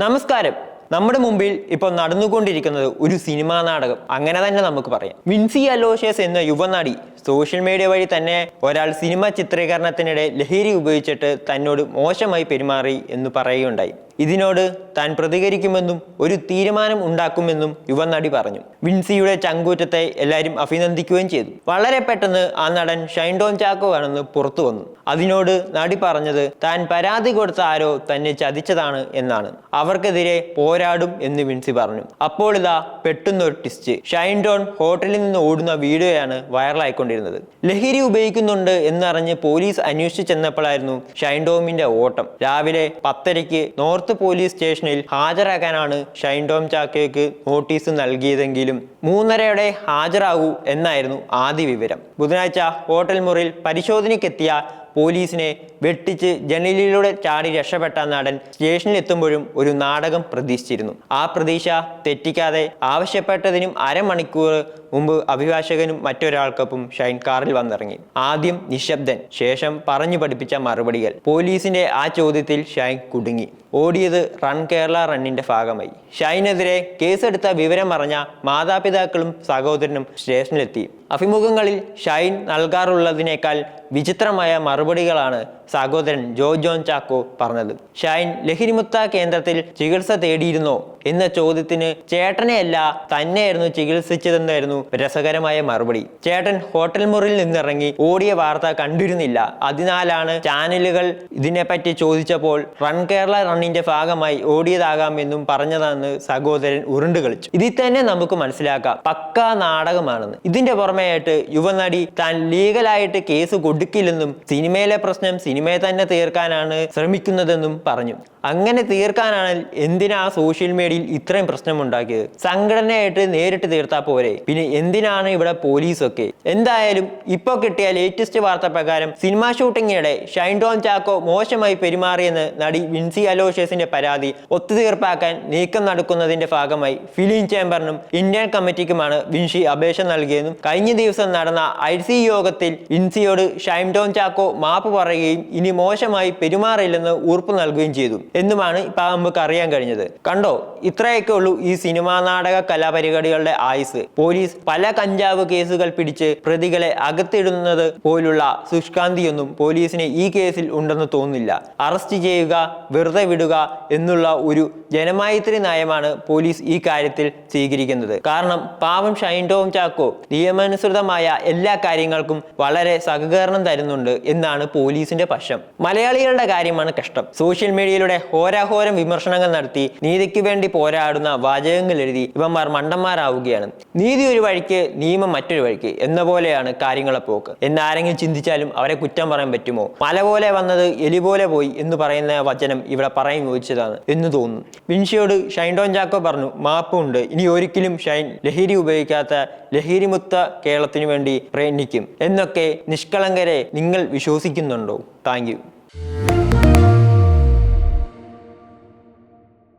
നമസ്കാരം. നമ്മുടെ മുമ്പിൽ ഇപ്പോൾ നടന്നുകൊണ്ടിരിക്കുന്നത് ഒരു സിനിമാ നാടകം. അങ്ങനെ തന്നെ നമുക്ക് പറയാം. വിൻസി അലോഷ്യസ് എന്ന യുവനടി സോഷ്യൽ മീഡിയ വഴി തന്നെ ഒരാൾ സിനിമ ചിത്രീകരണത്തിനിടെ ലഹരി ഉപയോഗിച്ചിട്ട് തന്നോട് മോശമായി പെരുമാറി എന്ന് പറയുകയുണ്ടായി. ഇതിനോട് താൻ പ്രതികരിക്കുമെന്നും ഒരു തീരുമാനം ഉണ്ടാക്കുമെന്നും യുവനടി പറഞ്ഞു. വിൻസിയുടെ ചങ്കൂറ്റത്തെ എല്ലാവരും അഭിനന്ദിക്കുകയും ചെയ്തു. വളരെ പെട്ടെന്ന് ആ നടൻ ഷൈൻഡോൺ ചാക്കോ ആണെന്ന് പുറത്തു വന്നു. അതിനോട് നടി പറഞ്ഞത് താൻ പരാതി കൊടുത്ത ആരോ തന്നെ ചതിച്ചതാണ് എന്നാണ്. അവർക്കെതിരെ പോരാടും എന്ന് വിൻസി പറഞ്ഞു. അപ്പോൾ ഇതാ പെട്ടെന്നൊരു ടിസ്റ്റ് ഷൈൻഡോൺ ഹോട്ടലിൽ നിന്ന് ഓടുന്ന വീഡിയോയാണ് വൈറലായിക്കൊണ്ടിരുന്നത്. ലഹരി ഉപയോഗിക്കുന്നുണ്ട് എന്നറിഞ്ഞ് പോലീസ് അന്വേഷിച്ചു ചെന്നപ്പോഴായിരുന്നു ഷൈൻഡോമിന്റെ ഓട്ടം. രാവിലെ പത്തരയ്ക്ക് നോർത്ത് പോലീസ് സ്റ്റേഷനിൽ ഹാജരാകാനാണ് ഷൈൻ ടോം ചാക്കോയ്ക്ക് നോട്ടീസ് നൽകിയതെങ്കിലും മൂന്നരയോടെ ഹാജരാകൂ എന്നായിരുന്നു ആദ്യ വിവരം. ബുധനാഴ്ച ഹോട്ടൽ മുറിയിൽ പരിശോധനയ്ക്കെത്തിയ പോലീസിനെ വെട്ടിച്ച് ജനലിലൂടെ ചാടി രക്ഷപ്പെട്ട നടൻ സ്റ്റേഷനിൽ എത്തുമ്പോഴും ഒരു നാടകം പ്രതീക്ഷിച്ചിരുന്നു. ആ പ്രതീക്ഷ തെറ്റിക്കാതെ ആവശ്യപ്പെട്ടതിനും അരമണിക്കൂർ മുമ്പ് അഭിഭാഷകനും മറ്റൊരാൾക്കൊപ്പം ഷൈൻ കാറിൽ വന്നിറങ്ങി. ആദ്യം നിശബ്ദൻ ശേഷം പറഞ്ഞു പഠിപ്പിച്ച മറുപടികൾ. പോലീസിന്റെ ആ ചോദ്യത്തിൽ ഷൈൻ കുടുങ്ങി. ഓടിയത് റൺ കേരള റണ്ണിന്റെ ഭാഗമായി. ഷൈനെതിരെ കേസെടുത്ത വിവരം അറിഞ്ഞ മാതാപിതാക്കളും സഹോദരനും സ്റ്റേഷനിലെത്തി. അഭിമുഖങ്ങളിൽ ഷൈൻ നൽകാറുള്ളതിനേക്കാൾ വിചിത്രമായ മറുപടികളാണ് സഹോദരൻ ജോ ജോൺ ചാക്കോ പറഞ്ഞത്. ഷൈൻ ലഹരിമുക്ത കേന്ദ്രത്തിൽ ചികിത്സ തേടിയിരുന്നോ എന്ന ചോദ്യത്തിന് ചേട്ടനെയല്ല തന്നെയായിരുന്നു ചികിത്സിച്ചതെന്നായിരുന്നു രസകരമായ മറുപടി. ചേട്ടൻ ഹോട്ടൽ മുറിയിൽ നിന്നിറങ്ങി ഓടിയ വാർത്ത കണ്ടിരുന്നില്ല. അതിനാലാണ് ചാനലുകൾ ഇതിനെപ്പറ്റി ചോദിച്ചപ്പോൾ റൺ കേരള റണ്ണിന്റെ ഭാഗമായി ഓടിയതാകാമെന്നും പറഞ്ഞതാണ് സഹോദരൻ ഉരുണ്ടു കളിച്ചു. ഇതിൽ തന്നെ നമുക്ക് മനസ്സിലാക്കാം. പക്കാ നാടകമാണെന്ന്. ഇതിന്റെ പുറമെയായിട്ട് യുവനടി താൻ ലീഗലായിട്ട് കേസ് കൊടുക്കില്ലെന്നും സിനിമയിലെ പ്രശ്നം സിനിമയെ തന്നെ തീർക്കാനാണ് ശ്രമിക്കുന്നതെന്നും പറഞ്ഞു. അങ്ങനെ തീർക്കാനാണ് എന്തിനാ സോഷ്യൽ മീഡിയയിൽ ഇത്രയും പ്രശ്നമുണ്ടാക്കിയത്? സംഘടനയായിട്ട് നേരിട്ട് തീർത്താൽ പോരെ. പിന്നെ എന്തിനാണ് ഇവിടെ പോലീസൊക്കെ? എന്തായാലും ഇപ്പൊ കിട്ടിയ ലേറ്റസ്റ്റ് വാർത്ത പ്രകാരം സിനിമാ ഷൂട്ടിങ്ങിനിടെ ഷൈൻ ടോൺ ചാക്കോ മോശമായി പെരുമാറിയെന്ന് നടി വിൻസി അലോഷ്യസിന്റെ പരാതി ഒത്തുതീർപ്പാക്കാൻ നീക്കം നടക്കുന്നതിന്റെ ഭാഗമായി ഫിലിം ചേംബറിനും ഇന്ത്യൻ കമ്മിറ്റിക്കുമാണ് വിൻഷി അപേക്ഷ നൽകിയതെന്നും കഴിഞ്ഞ ദിവസം നടന്ന ഐ സി യോഗത്തിൽ വിൻസിയോട് ഷൈൻ ടോൺ ചാക്കോ മാപ്പ് പറയുകയും ഇനി മോശമായി പെരുമാറില്ലെന്ന് ഉറപ്പ് നൽകുകയും ചെയ്തു എന്നുമാണ് ഇപ്പൊ നമുക്ക് അറിയാൻ കഴിഞ്ഞത്. കണ്ടോ? ഇത്രയൊക്കെ ഉള്ളൂ ഈ സിനിമാ നാടക കലാപരിപാടികളുടെ ആയുസ്. പോലീസ് പല കഞ്ചാവ് കേസുകൾ പിടിച്ച് പ്രതികളെ അകത്തിടുന്നത് പോലുള്ള സുഷ്കാന്തിയൊന്നും പോലീസിന് ഈ കേസിൽ ഉണ്ടെന്ന് തോന്നുന്നില്ല. അറസ്റ്റ് ചെയ്യുക വെറുതെ വിടുക എന്നുള്ള ഒരു ജനമായത്രി നയമാണ് പോലീസ് ഈ കാര്യത്തിൽ സ്വീകരിക്കുന്നത്. കാരണം പാവം ഷൈൻഡോം ചാക്കോ നിയമാനുസൃതമായ എല്ലാ കാര്യങ്ങൾക്കും വളരെ സഹകരണം തരുന്നുണ്ട് എന്നാണ് പോലീസിന്റെ പക്ഷം മലയാളികളുടെ കാര്യമാണ് കഷ്ടം. സോഷ്യൽ മീഡിയയിലൂടെ ഹോരാഹോരം വിമർശനങ്ങൾ നടത്തി നീതിക്ക് വേണ്ടി പോരാടുന്ന വാചകങ്ങൾ എഴുതി ഇവന്മാർ മണ്ടന്മാരാവുകയാണ്. നീതി ഒരു വഴിക്ക് നിയമം മറ്റൊരു വഴിക്ക് എന്ന പോലെയാണ് കാര്യങ്ങളെ പോക്ക്. എന്നാരെങ്കിലും ചിന്തിച്ചാലും അവരെ കുറ്റം പറയാൻ പറ്റുമോ? മല പോലെ വന്നത് എലി പോലെ പോയി എന്ന് പറയുന്ന വചനം ഇവിടെ പറയാൻ ചോദിച്ചതാണ് എന്ന് തോന്നുന്നു. വിൻഷിയോട് ഷൈൻഡോൻ ചാക്കോ പറഞ്ഞു മാപ്പുണ്ട്. ഇനി ഒരിക്കലും ഷൈൻ ലഹരി ഉപയോഗിക്കാത്ത ലഹരിമുക്ത കേരളത്തിനു വേണ്ടി പ്രയത്നിക്കും. എന്നൊക്കെ വരെ നിങ്ങൾ വിശ്വസിക്കുന്നുണ്ടോ? Thank you.